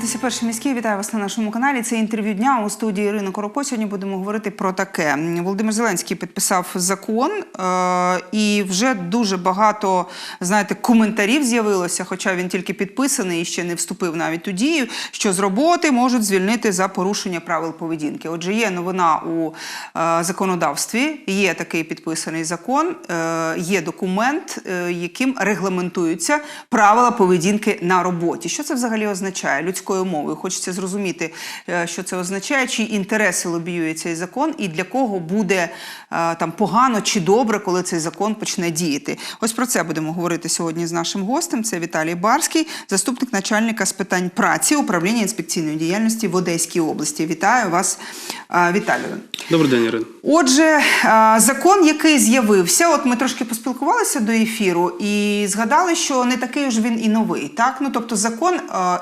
дивитеся перший міський. Вітаю вас на нашому каналі. Це інтерв'ю дня у студії Ірина Коропо. Сьогодні будемо говорити про таке. Володимир Зеленський підписав закон, е- і вже дуже багато знаєте коментарів з'явилося, хоча він тільки підписаний і ще не вступив навіть у дію, що з роботи можуть звільнити за порушення правил поведінки. Отже, є новина у е- законодавстві, є такий підписаний закон, е- є документ, яким регламентуються правила поведінки на роботі. Що це взагалі означає людською мовою? Хочеться зрозуміти, е, що це означає, чи інтереси лобіює цей закон, і для кого буде е, там погано чи добре, коли цей закон почне діяти. Ось про це будемо говорити сьогодні з нашим гостем. Це Віталій Барський, заступник начальника з питань праці управління інспекційної діяльності в Одеській області. Вітаю вас, е, Віталію. Добрий день, Ірина. Отже, закон, який з'явився, от ми трошки поспілкувалися до ефіру і згадали, що не такий ж він і новий. Так? Ну, тобто закон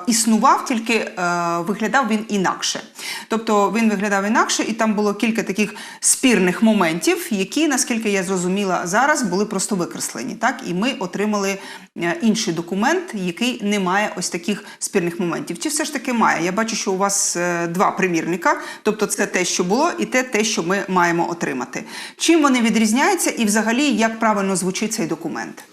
існував, тільки е, виглядав він інакше. Тобто він виглядав інакше, і там було кілька таких спірних моментів, які, наскільки я зрозуміла, зараз були просто викреслені. Так? І ми отримали е, інший документ, який не має ось таких спірних моментів. Чи все ж таки має? Я бачу, що у вас е, два примірника, тобто це те, що було, і те, те, що ми маємо отримати. Чим вони відрізняються, і взагалі як правильно звучить цей документ?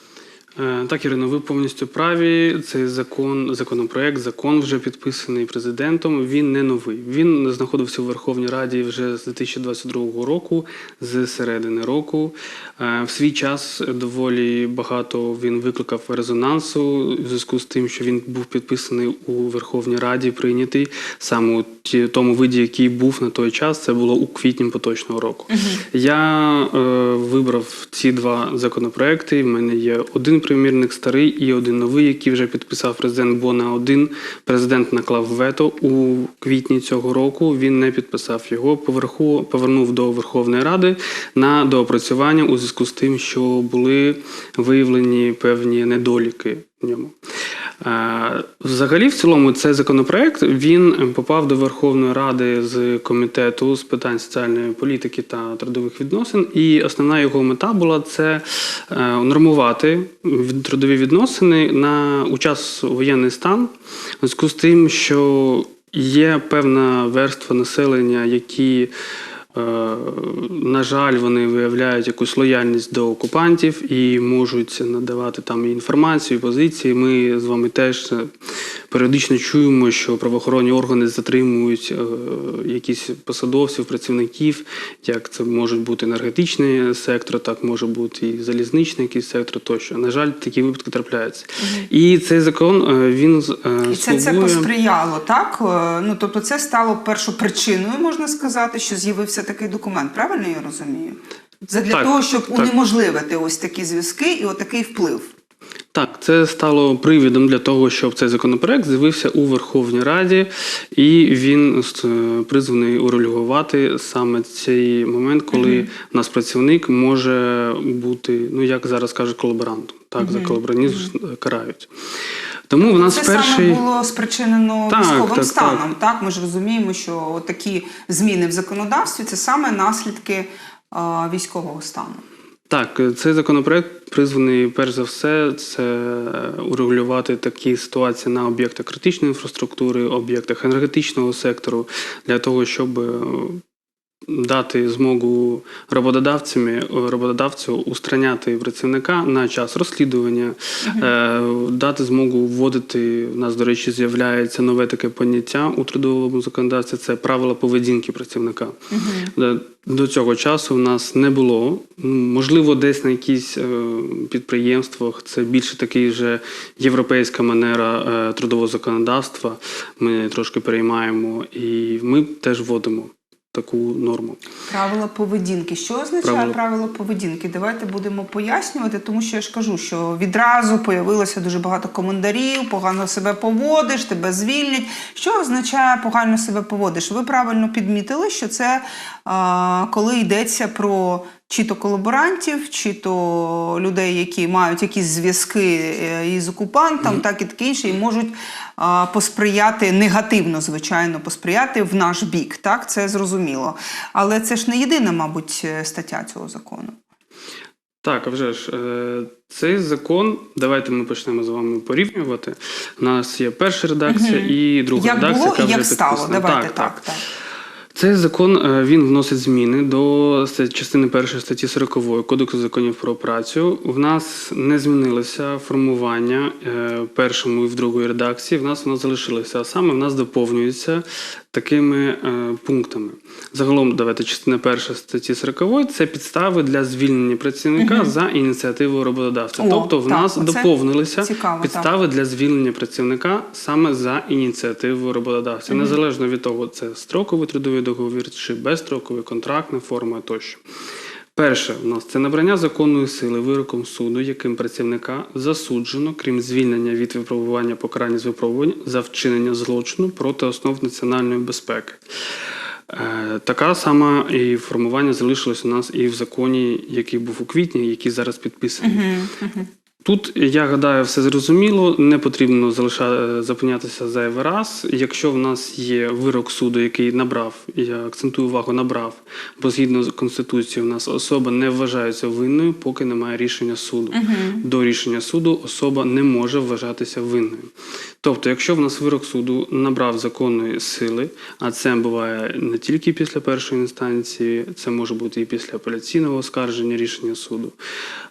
Е, Так, Ірино, ви повністю праві. Цей закон, законопроект, закон вже підписаний президентом. Він не новий. Він знаходився у Верховній Раді вже з 2022 року, з середини року. Е, В свій час доволі багато він викликав резонансу у зв'язку з тим, що він був підписаний у Верховній Раді, прийнятий саме у тому виді, який був на той час. Це було у квітні поточного року. Я е, вибрав ці два законопроекти. В мене є один примірник старий і один новий, який вже підписав президент. Бо на один президент наклав вето у квітні цього року. Він не підписав його. Поверху повернув до Верховної Ради на доопрацювання у зв'язку з тим, що були виявлені певні недоліки в ньому. Е, Взагалі, в цілому, цей законопроект він попав до Верховної Ради з комітету з питань соціальної політики та трудових відносин. І основна його мета була це е, нормувати трудові відносини на у час воєнний стан, в зв'язку з тим, що є певна верства населення, які На жаль, вони виявляють якусь лояльність до окупантів і можуть надавати там інформацію, позиції. Ми з вами теж е, періодично чуємо, що правоохоронні органи затримують е, якісь посадовців, працівників, як це можуть бути енергетичний сектор, так може бути і залізничний якийсь сектор тощо. На жаль, такі випадки трапляються. І цей закон е, він е, І це, це посприяло, так? Ну, тобто це стало першопричиною, можна сказати, що з'явився такий документ. Правильно я розумію? Задля Так, того, щоб так. унеможливити ось такі зв'язки і отакий вплив. Так, це стало привідом для того, щоб цей законопроект з'явився у Верховній Раді, і він е, призваний урегулювати саме цей момент, коли у нас працівник може бути, ну як зараз кажуть, колаборантом. Так, за колаборанізм ж, е, карають. Тому в нас це перший. саме було спричинено Так, військовим так, станом. Так. ми ж розуміємо, що такі зміни в законодавстві це саме наслідки е, військового стану. Так, цей законопроект призваний перш за все це е, урегулювати такі ситуації на об'єктах критичної інфраструктури, об'єктах енергетичного сектору, для того, щоб е, дати змогу роботодавцями е, роботодавцю устраняти працівника на час розслідування, е, дати змогу вводити. У нас, до речі, з'являється нове таке поняття у трудовому законодавстві це правила поведінки працівника. Е, До цього часу в нас не було. Можливо, десь на якісь е, підприємствах це більше такий же європейська манера трудового законодавства. Ми трошки переймаємо, і ми теж вводимо таку норму. Правила поведінки. Що означає Правила- правила поведінки? Давайте будемо пояснювати, тому що я ж кажу, що відразу появилося дуже багато коментарів, погано себе поводиш, тебе звільнять. Що означає погано себе поводиш? Ви правильно підмітили, що це коли йдеться про чи то колаборантів, чи то людей, які мають якісь зв'язки е, із окупантом, так і таке інше, і можуть посприяти негативно, звичайно, посприяти в наш бік. Так, це зрозуміло. Але це ж не єдина, мабуть, е, стаття цього закону. Так, а вже ж е, цей закон. Давайте ми почнемо з вами порівнювати. У нас є перша редакція Мгм. і друга Як редакція. було яка і як вже стало? Давайте так. так. Цей закон е, він вносить зміни до частини першої статті 40 Кодексу законів про працю. В нас не змінилося формування е, першому і в другої редакції. В нас воно залишилося, а саме в нас доповнюється такими е, пунктами. Загалом, давайте частина перша статті 40 це підстави для звільнення працівника угу. за ініціативою роботодавця. О, тобто, в так, нас доповнилися Цікаво. так. Підстави для звільнення працівника саме за ініціативою роботодавця, угу. незалежно від того, це строковий трудовий договір чи безстроковий контрактна форма тощо. Перше, у нас це набрання законної сили вироком суду, яким працівника засуджено, крім звільнення від випробування покарання з випробування за вчинення злочину проти основ національної безпеки. Е, Така сама і формування залишилось у нас і в законі, який був у квітні, який зараз підписаний. Мгм, мгм. Тут я гадаю, все зрозуміло. Не потрібно залишати зупинятися зайвий раз. Якщо в нас є вирок суду, який набрав, я акцентую увагу, набрав, бо згідно з конституцією, в нас особа не вважається винною, поки немає рішення суду. Мгм. До рішення суду особа не може вважатися винною. Тобто, якщо в нас вирок суду набрав законної сили, а це буває не тільки після першої інстанції, це може бути і після апеляційного оскарження рішення суду,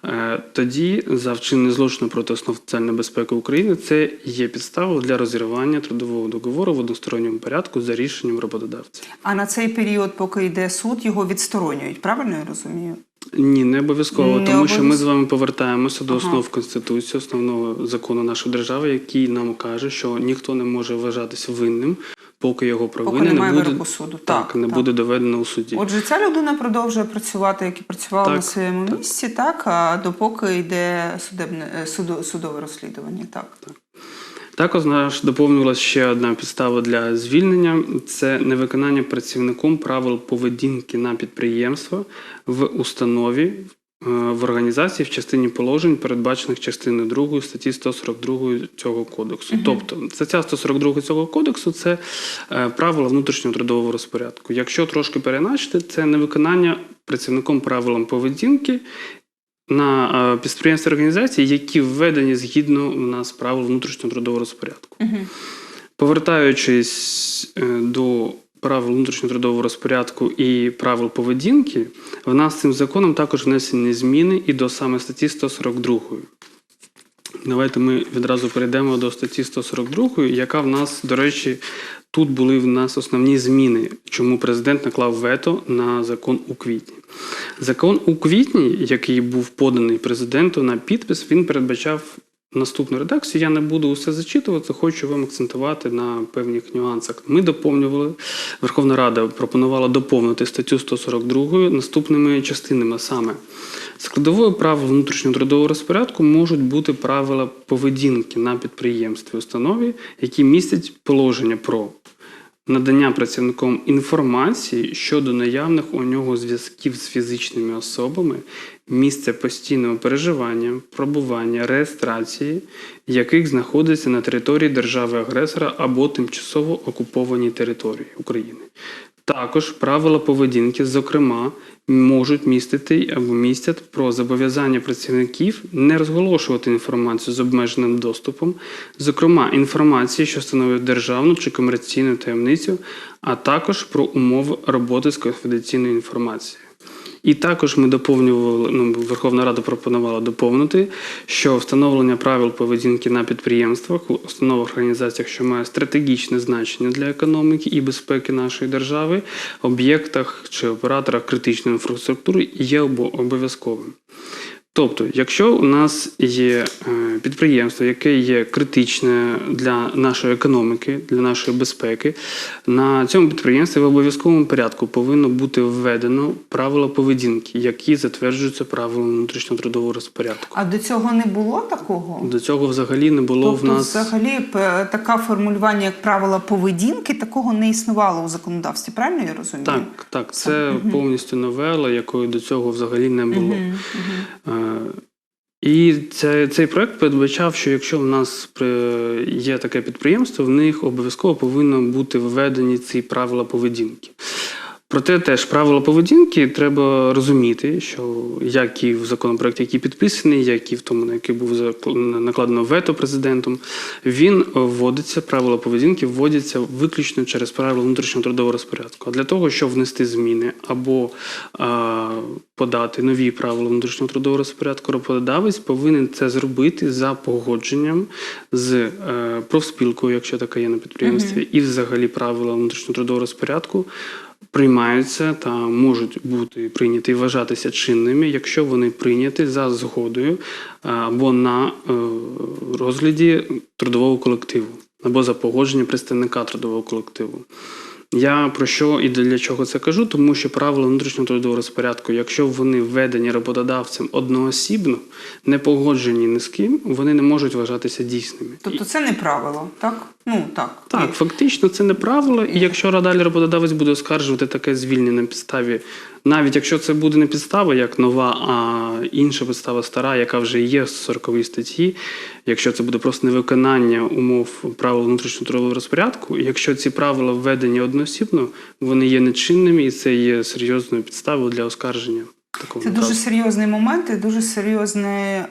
е, тоді за вчинення злочину проти основ національної безпеки України це є підставою для розірвання трудового договору в односторонньому порядку за рішенням роботодавця. А на цей період, поки йде суд, його відсторонюють. Правильно я розумію? Ні, не обов'язково, Не тому що ми з вами повертаємося до Ага. основ Конституції, основного закону нашої держави, який нам каже, що ніхто не може вважатися винним, поки його провина Поки не буде суду. так, Так, не так. буде доведено у суді. Отже, ця людина продовжує працювати, як і працювала Так, на своєму так. місці, так, а допоки йде судебне судове розслідування. Так, Так. Також наш доповнювалася ще одна підстава для звільнення: це невиконання працівником правил поведінки на підприємства в установі. е, В організації в частині положень, передбачених частиною 2 статті 142 цього кодексу. Мгм. Тобто, стаття 142 цього кодексу це е, правила внутрішнього трудового розпорядку. Якщо трошки переначити, це невиконання працівником правилам поведінки на підприємства підприємстві організації, які введені згідно у нас правил внутрішнього трудового розпорядку. Угу. Повертаючись е, до правил внутрішнього трудового розпорядку і правил поведінки, в нас цим законом також внесені зміни і до саме статті 142. Давайте ми відразу перейдемо до статті 142, яка в нас, до речі, тут були в нас основні зміни, чому президент наклав вето на закон у квітні. Закон у квітні, який був поданий президенту на підпис, він передбачав наступну редакцію. Я не буду усе зачитувати, хочу вам акцентувати на певних нюансах. Ми доповнювали, Верховна Рада пропонувала доповнити статтю 142 наступними частинами, саме складовою правил внутрішнього трудового розпорядку можуть бути правила поведінки на підприємстві установі, які містять положення про надання працівником інформації щодо наявних у нього зв'язків з фізичними особами, місце постійного переживання, пробування, реєстрації, яких знаходиться на території держави-агресора або тимчасово окупованій території України. Також правила поведінки, зокрема, можуть містити або містять про зобов'язання працівників не розголошувати інформацію з обмеженим доступом, зокрема інформації, що становить державну чи комерційну таємницю, а також про умови роботи з конфіденційною інформацією. І також ми доповнювали, ну, Верховна Рада пропонувала доповнити, що встановлення правил поведінки на підприємствах, установах організаціях, що має стратегічне значення для економіки і безпеки нашої держави, об'єктах чи операторах критичної інфраструктури є обо- обов'язковим. Тобто, якщо у нас є е, підприємство, яке є критичне для нашої економіки, для нашої безпеки, на цьому підприємстві в обов'язковому порядку повинно бути введено правила поведінки, які затверджуються правилами внутрішнього трудового розпорядку. А до цього не було такого? До цього взагалі не було тобто, в нас. взагалі, п- таке формулювання, як правила поведінки, такого не існувало у законодавстві. Правильно я розумію? Так, так, це повністю новела, якої до цього взагалі не було. Мгм, мгм. І цей, цей проект передбачав, що якщо в нас є таке підприємство, в них обов'язково повинно бути введені ці правила поведінки. Проте теж правила поведінки треба розуміти, що як і в законопроекті, який підписаний, як і в тому, на який був накладено вето президентом, він вводиться, правила поведінки вводяться виключно через правила внутрішнього трудового розпорядку. А для того, щоб внести зміни або а, подати нові правила внутрішнього трудового розпорядку, роботодавець повинен це зробити за погодженням з е, профспілкою, якщо така є на підприємстві, і взагалі правила внутрішнього трудового розпорядку приймаються та можуть бути прийняті і вважатися чинними, якщо вони прийняті за згодою е, або на е, розгляді трудового колективу, або за погодження представника трудового колективу. Я про що і для чого це кажу? Тому що правила внутрішнього трудового розпорядку, якщо вони введені роботодавцем одноосібно, не погоджені ні з ким, вони не можуть вважатися дійсними. Тобто це не правило, так? Ну так. Так, фактично це не правило, і якщо далі роботодавець буде оскаржувати таке звільнення на підставі, навіть якщо це буде не підстава як нова, а інша підстава стара, яка вже є в 40 статті, якщо це буде просто невиконання умов правил внутрішнього трудового розпорядку, і якщо ці правила введені одноосібно, вони є нечинними і це є серйозною підставою для оскарження такого Це дуже серйозний момент і дуже серйозний е,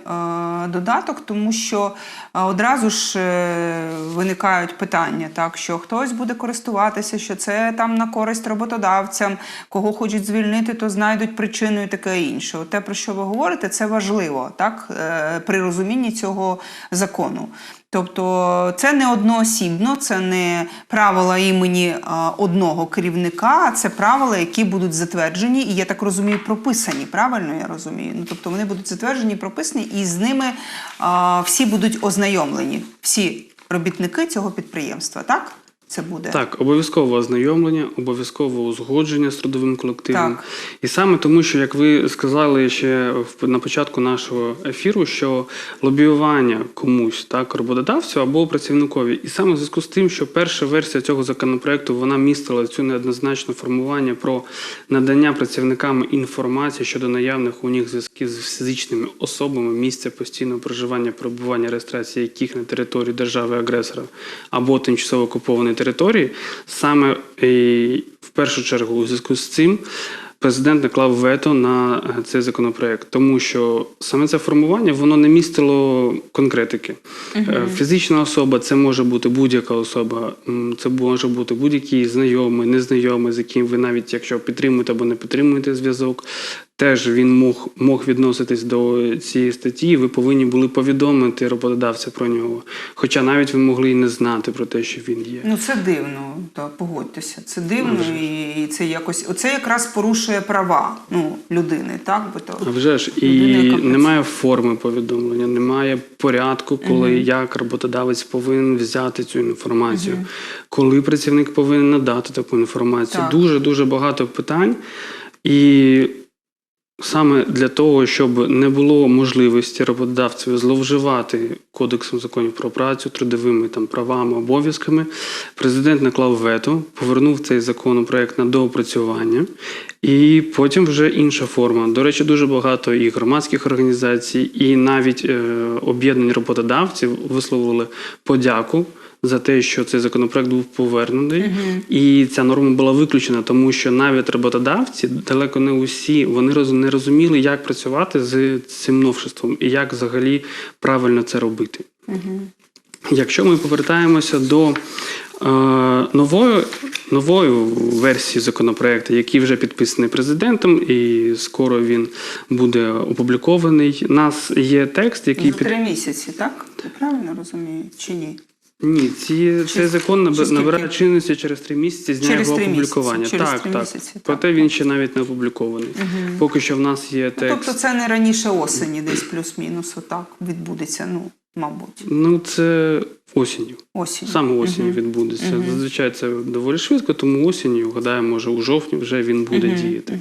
додаток, тому що е, одразу ж е, виникають питання, так що хтось буде користуватися, що це там на користь роботодавцям, кого хочуть звільнити, то знайдуть причину і таке інше. Те, про що ви говорите, це важливо так, е, при розумінні цього закону. Тобто це не одноосібно, це не правила імені одного керівника, а це правила, які будуть затверджені, і я так розумію, прописані. Правильно я розумію? Ну тобто вони будуть затверджені, прописані, і з ними а, всі будуть ознайомлені, всі робітники цього підприємства. Так це буде Так, обов'язково ознайомлення, обов'язково узгодження з трудовим колективом. Так. І саме тому, що як ви сказали ще на початку нашого ефіру, що лобіювання комусь, так, роботодавцю або працівникові, і саме в зв'язку з тим, що перша версія цього законопроекту вона містила цю неоднозначне формування про надання працівникам інформації щодо наявних у них зв'язків з фізичними особами місця постійного проживання, перебування, реєстрації яких на території держави-агресора або тимчасово окупованої території, саме е, в першу чергу у зв'язку з цим. Президент наклав вето на е, цей законопроект, тому що саме це формування воно не містило конкретики. Е, Фізична особа це може бути будь-яка особа, це може бути будь-який знайомий, незнайомий, з яким ви навіть якщо підтримуєте або не підтримуєте зв'язок, теж він мог, мог відноситись до цієї статті. і Ви повинні були повідомити роботодавця про нього. Хоча навіть ви могли і не знати про те, що він є. Ну це дивно, та погодьтеся. Це дивно, і це якось оце якраз порушує права ну, людини, так би то А вже ж і немає форми повідомлення, немає порядку, коли як роботодавець повинен взяти цю інформацію, коли працівник повинен надати таку інформацію. Дуже дуже багато питань. І саме для того, щоб не було можливості роботодавців зловживати кодексом законів про працю, трудовими там правами, обов'язками, президент наклав вето, повернув цей законопроект на доопрацювання, і потім вже інша форма. До речі, дуже багато і громадських організацій, і навіть е, об'єднань роботодавців висловили подяку. За те, що цей законопроект був повернений, і ця норма була виключена, тому що навіть роботодавці далеко не усі вони не розуміли, як працювати з цим новшеством і як взагалі правильно це робити. Якщо ми повертаємося до е, нової, нової версії законопроекту, який вже підписаний президентом, і скоро він буде опублікований. У нас є текст, який за під три місяці, так? Я правильно розумію чи ні? Ні, ці, цей закон наб- скільки? набирає чинності через три місяці з дня Через його три місяці, опублікування. через так, три так. місяці, так. Проте він ще навіть не опублікований. Поки що в нас є Ну, текст. тобто це не раніше осені, десь плюс-мінус, отак відбудеться, ну, мабуть, Ну, це осінню. осінь. Саме осінню відбудеться. Зазвичай це доволі швидко, тому осінню, гадаю, може, у жовтні вже він буде діяти.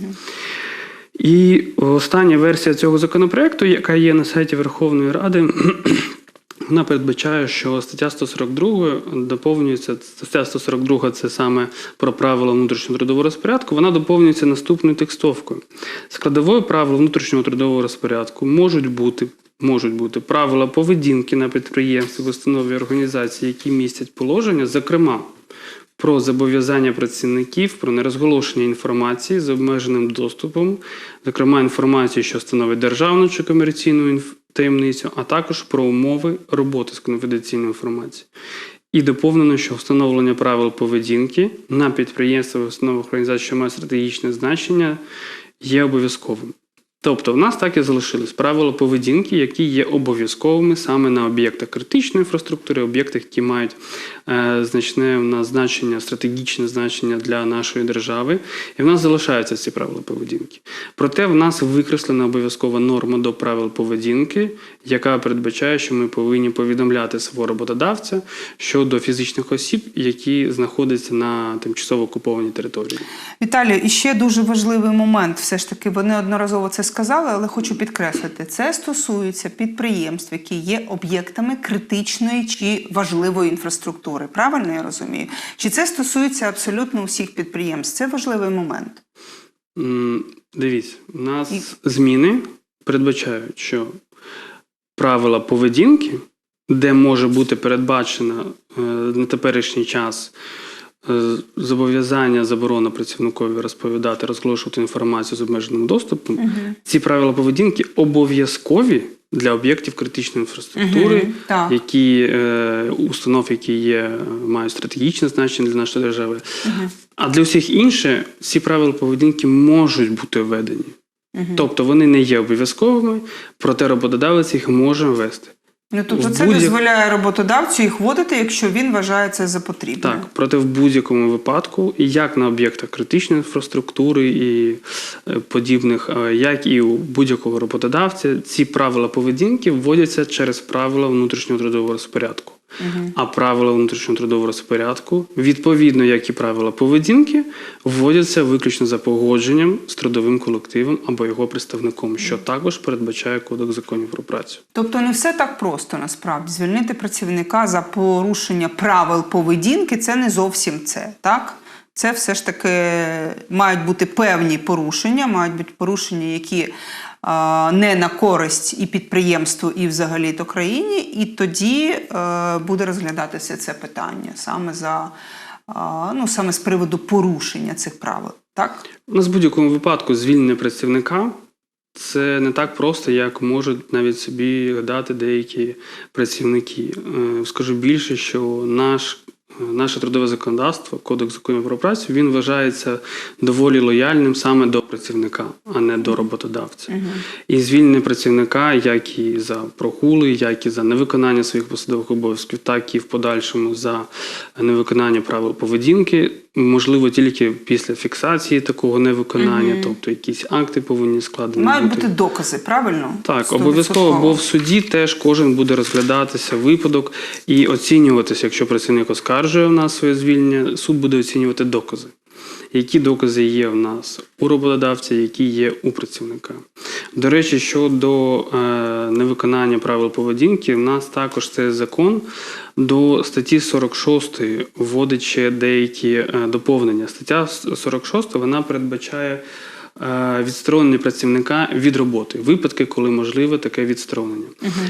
І остання версія цього законопроекту, яка є на сайті Верховної Ради, вона передбачає, що стаття 142 доповнюється. Стаття 142 це саме про правила внутрішнього трудового розпорядку. Вона доповнюється наступною текстовкою. Складовою правил внутрішнього трудового розпорядку можуть бути. Можуть бути правила поведінки на підприємстві, в установі організації, які містять положення, зокрема, про зобов'язання працівників про нерозголошення інформації з обмеженим доступом, зокрема інформації, що становить державну чи комерційну таємницю, а також про умови роботи з конфіденційною інформацією. І доповнено, що встановлення правил поведінки на підприємствах, установах організацій, що мають стратегічне значення, є обов'язковим. Тобто, в нас так і залишились правила поведінки, які є обов'язковими саме на об'єктах критичної інфраструктури, об'єктах, які мають е, значне в нас значення, стратегічне значення для нашої держави. І в нас залишаються ці правила поведінки. Проте в нас викреслена обов'язкова норма до правил поведінки, яка передбачає, що ми повинні повідомляти свого роботодавця щодо фізичних осіб, які знаходяться на тимчасово окупованій території. Віталію, і ще дуже важливий момент. Все ж таки, ви неодноразово це сказали, але хочу підкреслити: це стосується підприємств, які є об'єктами критичної чи важливої інфраструктури. Правильно я розумію? Чи це стосується абсолютно усіх підприємств? Це важливий момент. Дивіться, у нас І- зміни передбачають, що правила поведінки, де може бути передбачено е, на теперішній час зобов'язання заборона працівникові розповідати, розголошувати інформацію з обмеженим доступом, ці правила поведінки обов'язкові для об'єктів критичної інфраструктури, так. які е, установ, які є, мають стратегічне значення для нашої держави. А для всіх інших ці правила поведінки можуть бути введені. Тобто вони не є обов'язковими, проте роботодавець їх може ввести. Ну тобто, це дозволяє роботодавцю їх вводити, якщо він вважає це за потрібне. Так, проте в будь-якому випадку, і як на об'єктах критичної інфраструктури і е, подібних, е, як і у будь-якого роботодавця, ці правила поведінки вводяться через правила внутрішнього трудового розпорядку. А правила внутрішнього трудового розпорядку, відповідно, як і правила поведінки, вводяться виключно за погодженням з трудовим колективом або його представником, що також передбачає Кодекс законів про працю. Тобто не все так просто насправді. Звільнити працівника за порушення правил поведінки це не зовсім це, так? Це все ж таки мають бути певні порушення, мають бути порушення, які не на користь і підприємству, і взагалі то країні, і тоді е, буде розглядатися це питання саме за ну саме з приводу порушення цих правил. Так? У нас в будь-якому випадку звільнення працівника це не так просто, як можуть навіть собі гадати деякі працівники. Е, Скажу більше, що наш. Наше трудове законодавство, Кодекс законів про працю, він вважається доволі лояльним саме до працівника, а не до роботодавця. І звільнення працівника, як і за прогули, як і за невиконання своїх посадових обов'язків, так і в подальшому за невиконання правил поведінки, можливо тільки після фіксації такого невиконання, тобто якісь акти повинні складені Мають бути. бути докази, правильно? Так, обов'язково, бо в суді теж кожен буде розглядатися випадок і оцінюватися, якщо працівник оскаржує в нас своє звільнення, суд буде оцінювати докази. Які докази є в нас у роботодавця, які є у працівника. До речі, щодо е, невиконання правил поведінки, в нас також цей закон до статті 46 вводить ще деякі е, доповнення. Стаття 46 вона передбачає е, відсторонення працівника від роботи, випадки, коли можливе таке відсторонення.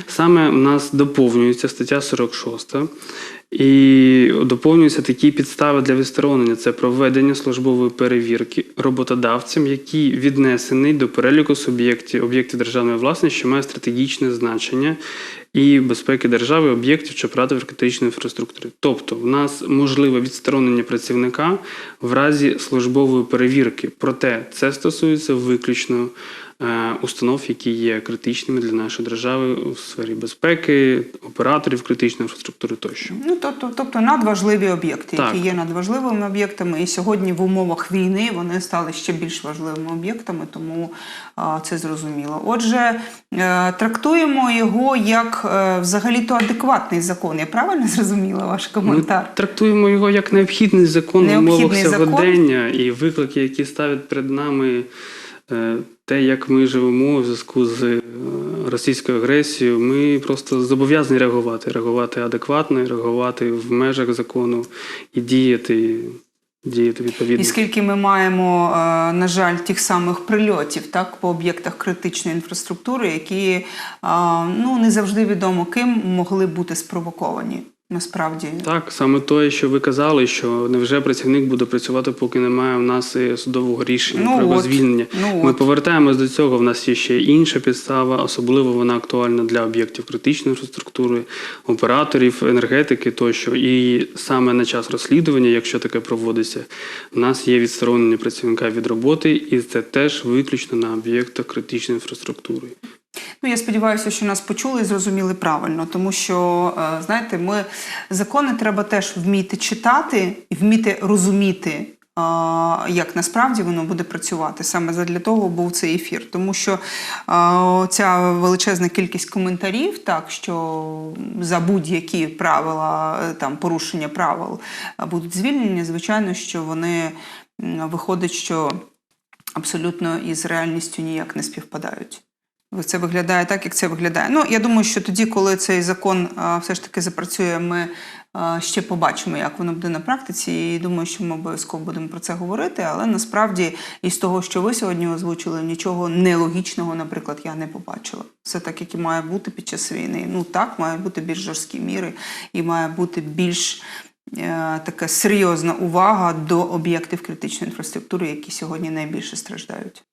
Саме в нас доповнюється стаття 46. І доповнюються такі підстави для відсторонення: це проведення службової перевірки роботодавцям, який віднесений до переліку суб'єктів об'єктів державної власності, що має стратегічне значення і безпеки держави, об'єктів чи операторів критичної інфраструктури. Тобто, в нас можливе відсторонення працівника в разі службової перевірки. Проте це стосується виключно установ, які є критичними для нашої держави у сфері безпеки, операторів критичної інфраструктури тощо. Ну, тобто, тобто надважливі об'єкти, які є надважливими об'єктами, і сьогодні в умовах війни вони стали ще більш важливими об'єктами, тому а, це зрозуміло. Отже, е, трактуємо його як е, взагалі-то адекватний закон. Я правильно зрозуміла ваш Ми коментар? трактуємо його як необхідний закон в умовах Необхідний закон. сьогодення і виклики, які ставлять перед нами е, те, як ми живемо в зв'язку з е, російською агресією. Ми просто зобов'язані реагувати, реагувати адекватно, реагувати в межах закону і діяти, діяти відповідно. І скільки ми маємо, е, на жаль, тих самих прильотів так, по об'єктах критичної інфраструктури, які е, ну, не завжди відомо ким могли бути спровоковані. Насправді. Так, саме те, що ви казали, що невже працівник буде працювати, поки немає в нас судового рішення Ну про от, звільнення. ну Ми от. повертаємось до цього. В нас є ще інша підстава, особливо вона актуальна для об'єктів критичної інфраструктури, операторів енергетики тощо. І саме на час розслідування, якщо таке проводиться, в нас є відсторонення працівника від роботи, і це теж виключно на об'єктах критичної інфраструктури. Ну, я сподіваюся, що нас почули і зрозуміли правильно, тому що, е, знаєте, ми закони треба теж вміти читати і вміти розуміти. е, Як насправді воно буде працювати саме для того був цей ефір, тому що е, ця величезна кількість коментарів, так що за будь-які правила, там порушення правил будуть звільнені, звичайно, що вони виходить, що абсолютно із реальністю ніяк не співпадають. Це виглядає так, як це виглядає. Ну, я думаю, що тоді, коли цей закон все ж таки запрацює, ми ще побачимо, як воно буде на практиці. І думаю, що ми обов'язково будемо про це говорити. Але насправді, із того, що ви сьогодні озвучили, нічого нелогічного, наприклад, я не побачила. Все так, як і має бути під час війни. Ну так, мають бути більш жорсткі міри і має бути більш. е, Така серйозна увага до об'єктів критичної інфраструктури, які сьогодні найбільше страждають.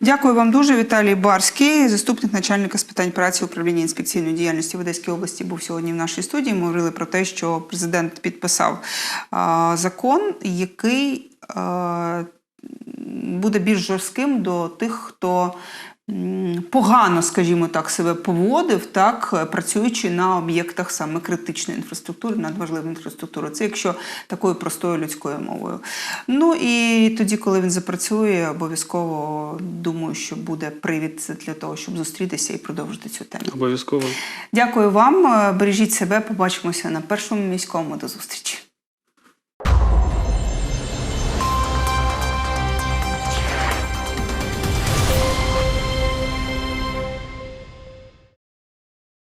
Дякую вам дуже. Віталій Барський, заступник начальника з питань праці управління інспекційної діяльності в Одеській області, був сьогодні в нашій студії. Ми говорили про те, що президент підписав а, закон, який а, буде більш жорстким до тих, хто погано, скажімо так, себе поводив, так е, працюючи на об'єктах саме критичної інфраструктури, надважливої інфраструктури. Це якщо такою простою людською мовою. Ну і тоді, коли він запрацює, обов'язково думаю, що буде привід для того, щоб зустрітися і продовжити цю тему. Обов'язково. Дякую вам. Е, Бережіть себе. Побачимося на першому міському. До зустрічі.